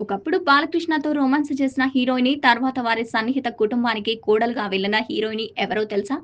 ఒకప్పుడు బాలకృష్ణతో రొమాన్స్ చేసిన హీరోయిని తర్వాత వారి సన్నిహిత కుటుంబానికి కోడలుగా వెళ్ళిన హీరోయిని ఎవరో తెలుసా?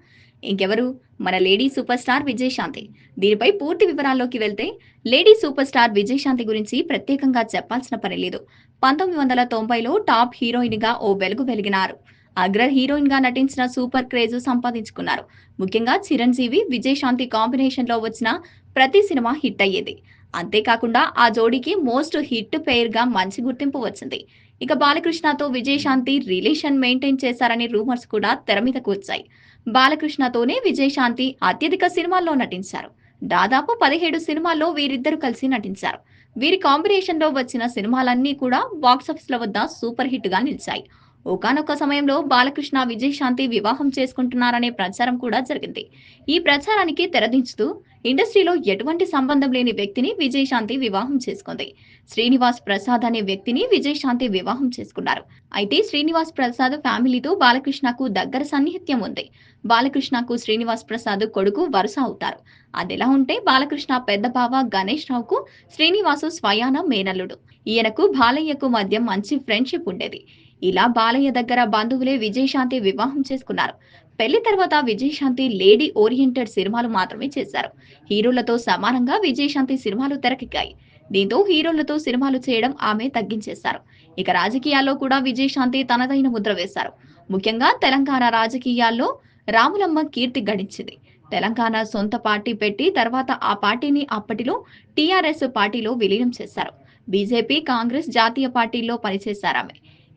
ఇంకెవరు? మన లేడీ సూపర్ స్టార్ విజయశాంతి. దీనిపై పూర్తి వివరాల్లోకి వెళ్తే లేడీ సూపర్ స్టార్ విజయశాంతి గురించి ప్రత్యేకంగా చెప్పాల్సిన పని లేదు. పంతొమ్మిది వందల తొంభైలో టాప్ హీరోయిన్గా ఓ వెలుగు వెలిగినారు. అగ్ర హీరోయిన్గా నటించిన సూపర్ క్రేజ్ సంపాదించుకున్నారు. ముఖ్యంగా చిరంజీవి విజయశాంతి కాంబినేషన్లో వచ్చిన ప్రతి సినిమా హిట్ అయ్యేది. అంతేకాకుండా ఆ జోడీకి మోస్ట్ హిట్ పేర్గా మంచి గుర్తింపు వచ్చింది. ఇక బాలకృష్ణతో విజయశాంతి రిలేషన్ మెయింటైన్ చేశారనే రూమర్స్ కూడా తెర మీదకు వచ్చాయి. బాలకృష్ణతోనే విజయశాంతి అత్యధిక సినిమాల్లో నటించారు. దాదాపు పదిహేడు సినిమాల్లో వీరిద్దరు కలిసి నటించారు. వీరి కాంబినేషన్లో వచ్చిన సినిమాలన్నీ కూడా బాక్సాఫీస్ల వద్ద సూపర్ హిట్గా నిలిచాయి. ఒకానొక సమయంలో బాలకృష్ణ విజయశాంతి వివాహం చేసుకుంటున్నారనే ప్రచారం కూడా జరిగింది. ఈ ప్రచారానికి తెరదించుతూ ఇండస్ట్రీలో ఎటువంటి సంబంధం లేని వ్యక్తిని విజయశాంతి వివాహం చేసుకుంది. శ్రీనివాస్ ప్రసాద్ అనే వ్యక్తిని విజయశాంతి వివాహం చేసుకున్నారు. అయితే శ్రీనివాస్ ప్రసాద్ ఫ్యామిలీతో బాలకృష్ణకు దగ్గర సన్నిహిత్యం ఉంది. బాలకృష్ణకు శ్రీనివాస్ ప్రసాద్ కొడుకు వరుస అవుతారు. అదిలా ఉంటే బాలకృష్ణ పెద్ద బావ గణేష్ రావుకు శ్రీనివాసు స్వయాన మేనల్లుడు. ఈయనకు బాలయ్యకు మధ్య మంచి ఫ్రెండ్షిప్ ఉండేది. ఇలా బాలయ్య దగ్గర బంధువులే విజయశాంతి వివాహం చేసుకున్నారు. పెళ్ళి తర్వాత విజయశాంతి లేడీ ఓరియంటెడ్ సినిమాలు మాత్రమే చేశారు. హీరోలతో సమానంగా విజయశాంతి సినిమాలు తెరకెక్కాయి. దీంతో హీరోలతో సినిమాలు చేయడం ఆమె తగ్గించేశారు. ఇక రాజకీయాల్లో కూడా విజయశాంతి తనదైన ముద్ర వేశారు. ముఖ్యంగా తెలంగాణ రాజకీయాల్లో రాములమ్మ కీర్తి గడించింది. తెలంగాణ సొంత పార్టీ పెట్టి తర్వాత ఆ పార్టీని అప్పటిలో టీఆర్ఎస్ పార్టీలో విలీనం చేశారు. బీజేపీ కాంగ్రెస్ జాతీయ పార్టీల్లో పనిచేశారు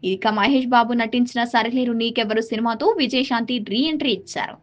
ఇక మహేష్ బాబు నటించిన సరిలేరు నీకెవరు సినిమాతో విజయశాంతి రీ ఎంట్రీ ఇచ్చారు.